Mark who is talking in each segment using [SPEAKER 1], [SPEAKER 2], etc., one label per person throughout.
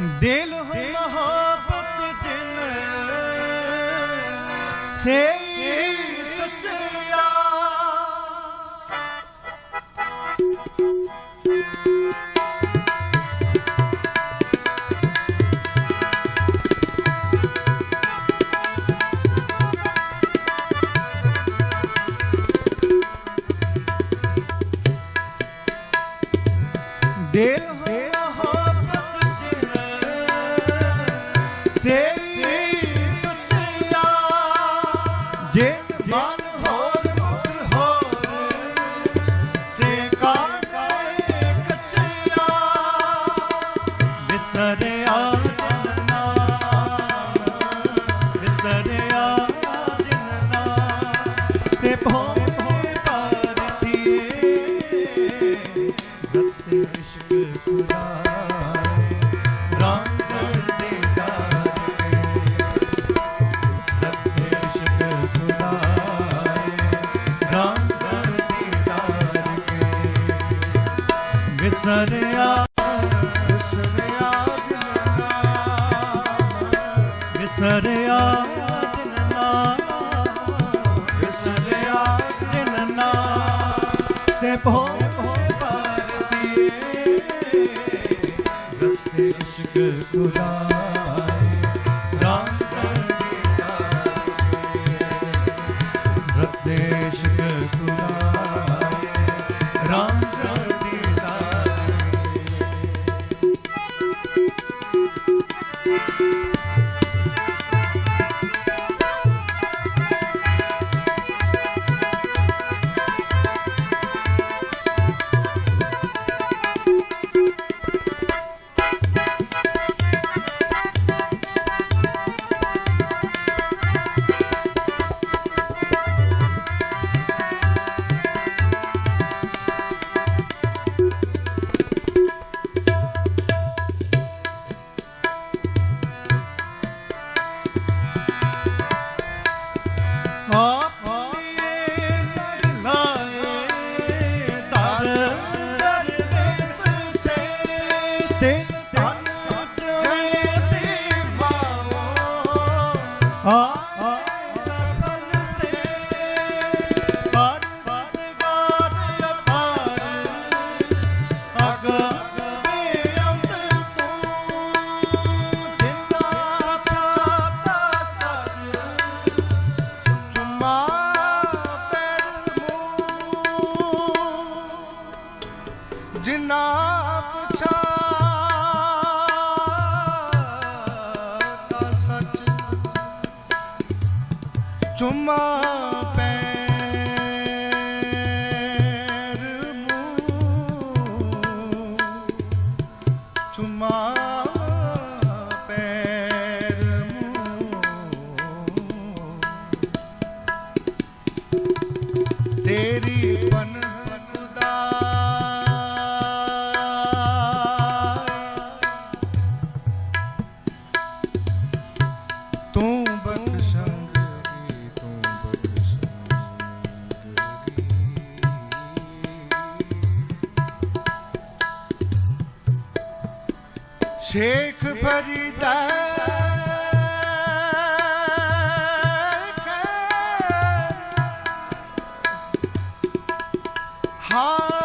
[SPEAKER 1] ਦਿਲ ਹੋ ਮੁਹੱਬਤ ਦਿਨ ਸੇਈ ਸੱਚਿਆ। ਤੇਰੀ ਸੁਣਿਆ ਜੇ ਮਨ ਵਿਸਰਿਆ ਵਿਸਰਿਆ ਜਨਨਾ ਵਿਸਰਿਆ ਜਨਨਾ ਵਿਸਰਿਆ ਜਨਨਾ ਤੇ ਭੋ ਭਰਦੇ ਰਤੇ ਇਸ਼ਕ ਖੁਦਾ। ਚੁਮਾ ਚੁਮਾ ਪੈਰ ਤੇਰੀ ਬਨ ਸੇਖ ਫਰੀਦਾ ਹਾਂ।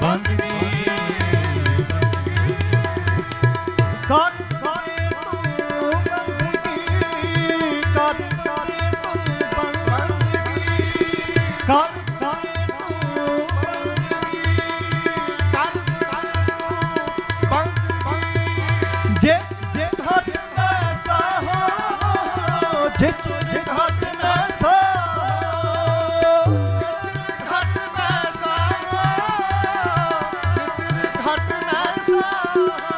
[SPEAKER 1] ਬੰਦ Hare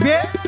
[SPEAKER 1] Yeah.